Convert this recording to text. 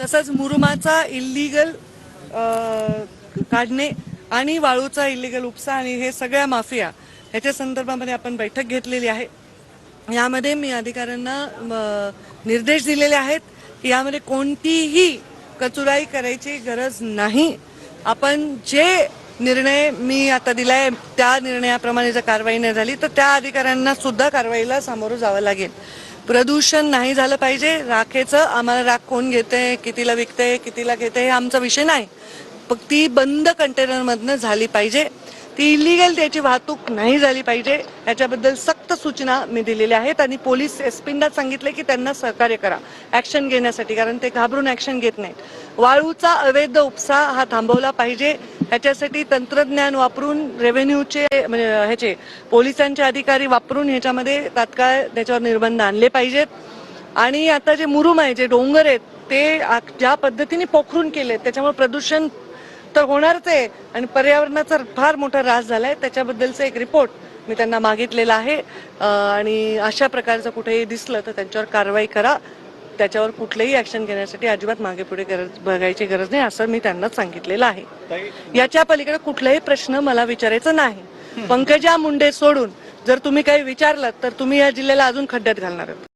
तसंच मुरुमाचा इल्लीगल काढणे आणि वाळूचा इल्लीगल उपसा आणि हे सगळ्या माफिया ह्याच्या संदर्भामध्ये आपण बैठक घेतलेली आहे. यामध्ये मी अधिकाऱ्यांना म, निर्देश दिलेले आहेत की यामध्ये कोणतीही कचुराई करायची गरज नाही. आपण जे निर्णय मी आता दिलाय त्या निर्णयाप्रमाणे जर कारवाई नाही झाली तर त्या अधिकाऱ्यांना सुद्धा कारवाईला सामोरं जावं लागेल. प्रदूषण नाही झालं पाहिजे राखेचं आम्हाला राख कोण घेते कितीला विकते कितीला घेते हे आमचा विषय नाही. ती बंद कंटेनरमधनं झाली पाहिजे. ती इलिगल त्याची वाहतूक नाही झाली पाहिजे याच्याबद्दल सक्त सूचना मी दिलेल्या आहेत आणि पोलीस एसपींना सांगितले की त्यांना सहकार्य करा. ऍक्शन घेण्यासाठी कारण ते घाबरून ऍक्शन घेत नाहीत. वाळूचा अवैध उपसा हा थांबवला पाहिजे. ह्याच्यासाठी तंत्रज्ञान वापरून रेव्हेन्यूचे म्हणजे ह्याचे पोलिसांचे अधिकारी वापरून ह्याच्यामध्ये तात्काळ त्याच्यावर निर्बंध आणले पाहिजेत. आणि आता जे मुरुम आहे जे डोंगर आहेत ते ज्या पद्धतीने पोखरून केले त्याच्यामुळे प्रदूषण तर होणारच आहे. आणि पर्यावरणाचा फार मोठा ऱ्हास झालाय. त्याच्याबद्दलचा एक रिपोर्ट मी त्यांना मागितलेला आहे. आणि अशा प्रकारचं कुठेही दिसलं तर त्यांच्यावर कारवाई करा. त्याच्यावर कुठलंही ऍक्शन घेण्यासाठी अजिबात मागे पुढे गरज बघायची गरज नाही असं मी त्यांना सांगितलेलं आहे. याच्या पलीकडे कुठलाही प्रश्न मला विचारायचा नाही. पंकजा मुंडे सोडून जर तुम्ही काही विचारलं तर तुम्ही या जिल्ह्याला अजून खड्ड्यात घालणार आहात.